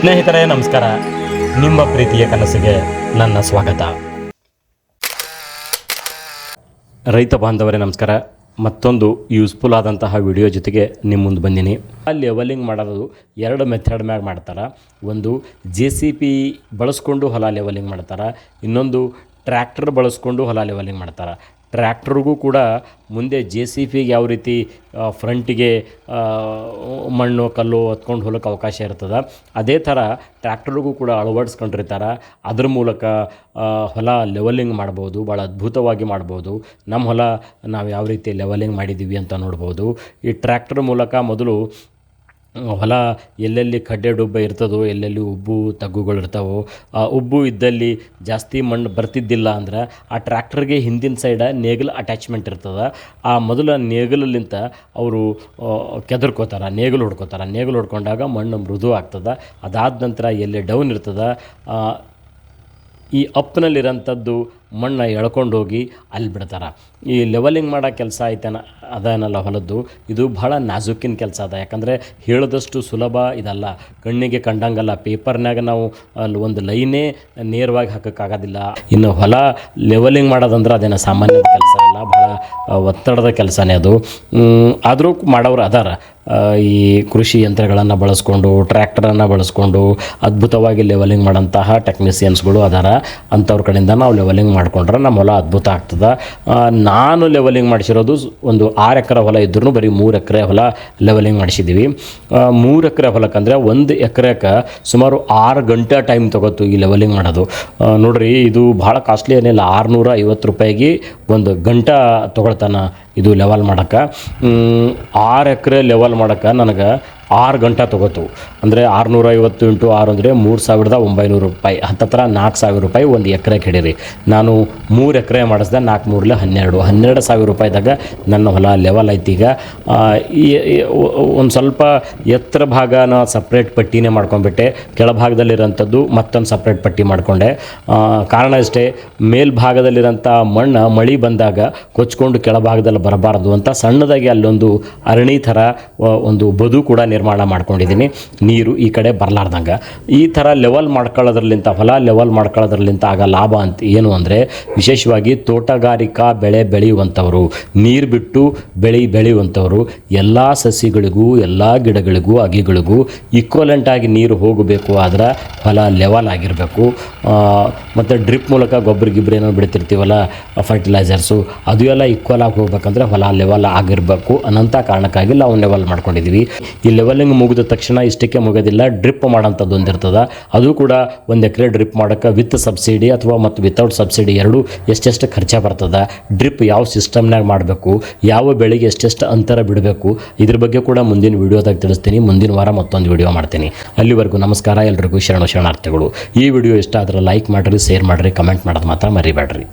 ಸ್ನೇಹಿತರೆ, ನಮಸ್ಕಾರ. ನಿಮ್ಮ ಪ್ರೀತಿಯ ಕನಸಿಗೆ ನನ್ನ ಸ್ವಾಗತ. ರೈತ ಬಾಂಧವರೇ, ನಮಸ್ಕಾರ. ಮತ್ತೊಂದು ಯೂಸ್ಫುಲ್ ಆದಂತಹ ವಿಡಿಯೋ ಜೊತೆಗೆ ನಿಮ್ಮ ಮುಂದೆ ಬಂದೀನಿ. ಲೆವೆಲಿಂಗ್ ಮಾಡೋದು ಎರಡು ಮೆಥಡ್ ಮ್ಯಾಗ ಮಾಡ್ತಾರೆ. ಒಂದು ಜೆ ಸಿ ಪಿ ಬಳಸ್ಕೊಂಡು ಹೊಲ ಲೆವಲಿಂಗ್ ಮಾಡ್ತಾರೆ. ಇನ್ನೊಂದು ಟ್ರ್ಯಾಕ್ಟರ್ ಬಳಸ್ಕೊಂಡು ಹೊಲ ಲೆವಲಿಂಗ್ ಮಾಡ್ತಾರೆ. ಟ್ರ್ಯಾಕ್ಟರ್ಗೂ ಕೂಡ ಮುಂದೆ ಜೆ ಸಿ ಪಿಗೆ ಯಾವ ರೀತಿ ಫ್ರಂಟಿಗೆ ಮಣ್ಣು, ಕಲ್ಲು ಹೊತ್ಕೊಂಡು ಹೊಲಕ್ಕೆ ಅವಕಾಶ ಇರ್ತದೆ. ಅದೇ ಥರ ಟ್ರ್ಯಾಕ್ಟ್ರಿಗೂ ಕೂಡ ಅಳವಡಿಸ್ಕೊಂಡಿರ್ತಾರೆ. ಅದ್ರ ಮೂಲಕ ಹೊಲ ಲೆವೆಲಿಂಗ್ ಮಾಡ್ಬೋದು, ಭಾಳ ಅದ್ಭುತವಾಗಿ ಮಾಡ್ಬೋದು. ನಮ್ಮ ಹೊಲ ನಾವು ಯಾವ ರೀತಿ ಲೆವೆಲಿಂಗ್ ಮಾಡಿದ್ದೀವಿ ಅಂತ ನೋಡ್ಬೋದು. ಈ ಟ್ರ್ಯಾಕ್ಟರ್ ಮೂಲಕ ಮೊದಲು ಹೊಲ ಎಲ್ಲೆಲ್ಲಿ ಕಡ್ಡೆ ಡುಬ್ಬ ಇರ್ತದೋ, ಎಲ್ಲೆಲ್ಲಿ ಉಬ್ಬು ತಗ್ಗುಗಳು ಇರ್ತಾವೋ, ಆ ಉಬ್ಬು ಇದ್ದಲ್ಲಿ ಜಾಸ್ತಿ ಮಣ್ಣು ಬರ್ತಿದ್ದಿಲ್ಲ ಅಂದ್ರೆ ಆ ಟ್ರ್ಯಾಕ್ಟರ್ಗೆ ಹಿಂದಿನ ಸೈಡ ನೇಗಿಲು ಅಟ್ಯಾಚ್ಮೆಂಟ್ ಇರ್ತದೆ. ಆ ಮೊದಲ ನೇಗಿಲಲ್ಲಿಂತ ಅವರು ಕೆದರ್ಕೋತಾರೆ, ನೇಗಿಲು ಹೊಡ್ಕೋತಾರೆ. ನೇಗಿಲು ಹೊಡ್ಕೊಂಡಾಗ ಮಣ್ಣು ಮೃದು ಆಗ್ತದೆ. ಅದಾದ ನಂತರ ಎಲ್ಲಿ ಡೌನ್ ಇರ್ತದೆ. ಈ ಅಪ್ನಲ್ಲಿರೋಂಥದ್ದು ಮಣ್ಣು ಎಳ್ಕೊಂಡು ಹೋಗಿ ಅಲ್ಲಿ ಬಿಡ್ತಾರೆ. ಈ ಲೆವೆಲಿಂಗ್ ಮಾಡೋ ಕೆಲಸ ಐತನ ಅದೇನಲ್ಲ ಹೊಲದ್ದು, ಇದು ಭಾಳ ನಾಜೂಕಿನ ಕೆಲಸ ಅದ. ಯಾಕಂದರೆ ಹೇಳಿದಷ್ಟು ಸುಲಭ ಇದಲ್ಲ. ಕಣ್ಣಿಗೆ ಕಂಡಂಗಲ್ಲ. ಪೇಪರ್ನಾಗ ನಾವು ಅಲ್ಲಿ ಒಂದು ಲೈನೇ ನೇರವಾಗಿ ಹಾಕೋಕ್ಕಾಗೋದಿಲ್ಲ. ಇನ್ನು ಹೊಲ ಲೆವೆಲಿಂಗ್ ಮಾಡೋದಂದ್ರೆ ಅದೇನೋ ಸಾಮಾನ್ಯದ ಕೆಲಸ ಅಲ್ಲ ಭಾಳ ಒತ್ತಡದ ಕೆಲಸನೇ ಅದು. ಆದರೂ ಮಾಡೋರು ಅದಾರ. ಈ ಕೃಷಿ ಯಂತ್ರಗಳನ್ನು ಬಳಸ್ಕೊಂಡು, ಟ್ರ್ಯಾಕ್ಟರನ್ನು ಬಳಸ್ಕೊಂಡು, ಅದ್ಭುತವಾಗಿ ಲೆವೆಲಿಂಗ್ ಮಾಡೋಂತಹ ಟೆಕ್ನಿಷಿಯನ್ಸ್ಗಳು ಅದಾರ. ಅಂಥವ್ರ ಕಡೆಯಿಂದ ನಾವು ಲೆವೆಲಿಂಗ್ ಮಾಡ್ಕೊಂಡ್ರೆ ನಮ್ಮ ಹೊಲ ಅದ್ಭುತ ಆಗ್ತದೆ. ನಾನು ಲೆವೆಲಿಂಗ್ ಮಾಡಿಸಿರೋದು ಒಂದು ಆರು ಎಕರೆ ಹೊಲ ಇದ್ರೂ ಬರೀ ಮೂರು ಎಕರೆ ಹೊಲ ಲೆವೆಲಿಂಗ್ ಮಾಡಿಸಿದ್ದೀವಿ ಮೂರು ಎಕರೆ ಹೊಲಕ್ಕಂದರೆ ಒಂದು ಎಕರೆಕ ಸುಮಾರು ಆರು ಗಂಟೆ ಟೈಮ್ ತಗೋತು ಈ ಲೆವೆಲಿಂಗ್ ಮಾಡೋದು. ನೋಡ್ರಿ ಇದು ಭಾಳ ಕಾಸ್ಟ್ಲಿ ಏನಿಲ್ಲ ಆರುನೂರ ಐವತ್ತು ರೂಪಾಯಿಗೆ ಒಂದು ಗಂಟೆ ತೊಗೊಳ್ತಾನೆ ಇದು ಲೆವೆಲ್ ಮಾಡೋಕ್ಕೆ ಆರು ಎಕರೆ ಲೆವೆಲ್ ಮಾಡೋಕ್ಕೆ ನನಗೆ ಆರು ಗಂಟೆ ತೊಗೋತು. ಅಂದರೆ ಆರುನೂರ ಐವತ್ತು ಇಂಟು ಆರು ಅಂದರೆ ಮೂರು ಸಾವಿರದ ಒಂಬೈನೂರು ರೂಪಾಯಿ. ಹತ್ತತ್ರ ನಾಲ್ಕು ಸಾವಿರ ರೂಪಾಯಿ ಒಂದು ಎಕರೆ ಹಿಡೀರಿ. ನಾನು ಮೂರು ಎಕರೆ ಮಾಡಿಸ್ದೆ, ನಾಲ್ಕು ಮೂರಲ್ಲಿ ಹನ್ನೆರಡು. ಹನ್ನೆರಡು ಸಾವಿರ ರೂಪಾಯಿದಾಗ ನನ್ನ ಹೊಲ ಲೆವೆಲ್ ಐತಿ ಈಗ. ಒಂದು ಸ್ವಲ್ಪ ಎತ್ತರ ಭಾಗನ ಸಪ್ರೇಟ್ ಪಟ್ಟಿನೇ ಮಾಡ್ಕೊಂಡ್ಬಿಟ್ಟೆ. ಕೆಳಭಾಗದಲ್ಲಿರೋಂಥದ್ದು ಮತ್ತೊಂದು ಸಪ್ರೇಟ್ ಪಟ್ಟಿ ಮಾಡಿಕೊಂಡೆ. ಕಾರಣ ಅಷ್ಟೇ ಮೇಲ್ಭಾಗದಲ್ಲಿರೋಂಥ ಮಣ್ಣು ಮಳೆ ಬಂದಾಗ ಕೊಚ್ಕೊಂಡು ಕೆಳಭಾಗದಲ್ಲಿ ಬರಬಾರ್ದು ಅಂತ ಸಣ್ಣದಾಗಿ ಅಲ್ಲೊಂದು ಅರಣಿ ಥರ ಒಂದು ಬದು ಕೂಡ ನಿರ್ಮಾಣ ಮಾಡ್ಕೊಂಡಿದ್ದೀನಿ. ನೀರು ಈ ಕಡೆ ಬರಲಾರ್ದಂಗೆ. ಈ ಥರ ಲೆವೆಲ್ ಮಾಡ್ಕೊಳ್ಳೋದ್ರಲ್ಲಿಂತ ಹೊಲ ಲೆವೆಲ್ ಮಾಡ್ಕೊಳ್ಳೋದ್ರಲ್ಲಿಂತ ಆಗ ಲಾಭ ಅಂತ ಏನು ಅಂದರೆ ವಿಶೇಷವಾಗಿ ತೋಟಗಾರಿಕಾ ಬೆಳೆ ಬೆಳೆಯುವಂಥವರು, ನೀರು ಬಿಟ್ಟು ಬೆಳೆ ಬೆಳೆಯುವಂಥವರು, ಎಲ್ಲ ಸಸಿಗಳಿಗೂ, ಎಲ್ಲ ಗಿಡಗಳಿಗೂ, ಅಗಿಗಳಿಗೂ ಈಕ್ವಲೆಂಟಾಗಿ ನೀರು ಹೋಗಬೇಕು ಆದ್ರೆ ಹೊಲ ಲೆವೆಲ್ ಆಗಿರಬೇಕು. ಮತ್ತು ಡ್ರಿಪ್ ಮೂಲಕ ಗೊಬ್ಬರ ಗಿಬ್ಬರ ಏನೋ ಬಿಡ್ತಿರ್ತೀವಲ್ಲ ಫರ್ಟಿಲೈಸರ್ಸು ಅದು ಎಲ್ಲ ಈಕ್ವಲ್ ಆಗಿ ಹೋಗ್ಬೇಕಂದ್ರೆ ಹೊಲ ಲೆವೆಲ್ ಆಗಿರಬೇಕು ಅನ್ನೋಂಥ ಕಾರಣಕ್ಕಾಗಿ ನಾವು ಲೆವೆಲ್ ಮಾಡ್ಕೊಂಡಿದ್ದೀವಿ ಈ ಲೆವೆಲಿಂಗ್ ಮುಗಿದ ತಕ್ಷಣ ಇಷ್ಟಕ್ಕೆ ಮುಗೋದಿಲ್ಲ, ಡ್ರಿಪ್ ಮಾಡೋಂಥದ್ದು ಒಂದಿರ್ತದೆ ಅದು ಕೂಡ ಒಂದು ಎಕರೆ ಡ್ರಿಪ್ ಮಾಡೋಕ್ಕೆ ವಿತ್ ಸಬ್ಸಿಡಿ ಅಥವಾ ಮತ್ತು ವಿತೌಟ್ ಸಬ್ಸಿಡಿ ಎರಡು ಎಷ್ಟೆಷ್ಟು ಖರ್ಚ ಬರ್ತದೆ. ಡ್ರಿಪ್ ಯಾವ ಸಿಸ್ಟಮ್ನಾಗ ಮಾಡಬೇಕು, ಯಾವ ಬೆಳೆಗೆ ಎಷ್ಟೆಷ್ಟು ಅಂತರ ಬಿಡಬೇಕು, ಇದ್ರ ಬಗ್ಗೆ ಕೂಡ ಮುಂದಿನ ವಿಡಿಯೋದಾಗ ತಿಳಿಸ್ತೀನಿ. ಮುಂದಿನ ವಾರ ಮತ್ತೊಂದು ವಿಡಿಯೋ ಮಾಡ್ತೀನಿ. ಅಲ್ಲಿವರೆಗೂ ನಮಸ್ಕಾರ, ಎಲ್ರಿಗೂ ಶರಣ ಶರಣಾರ್ಥಿಗಳು. ಈ ವಿಡಿಯೋ ಇಷ್ಟ ಆದರೆ ಲೈಕ್ ಮಾಡಿರಿ, ಶೇರ್ ಮಾಡಿರಿ, ಕಮೆಂಟ್ ಮಾಡೋದು ಮಾತ್ರ ಮರಿಬೇಡ್ರಿ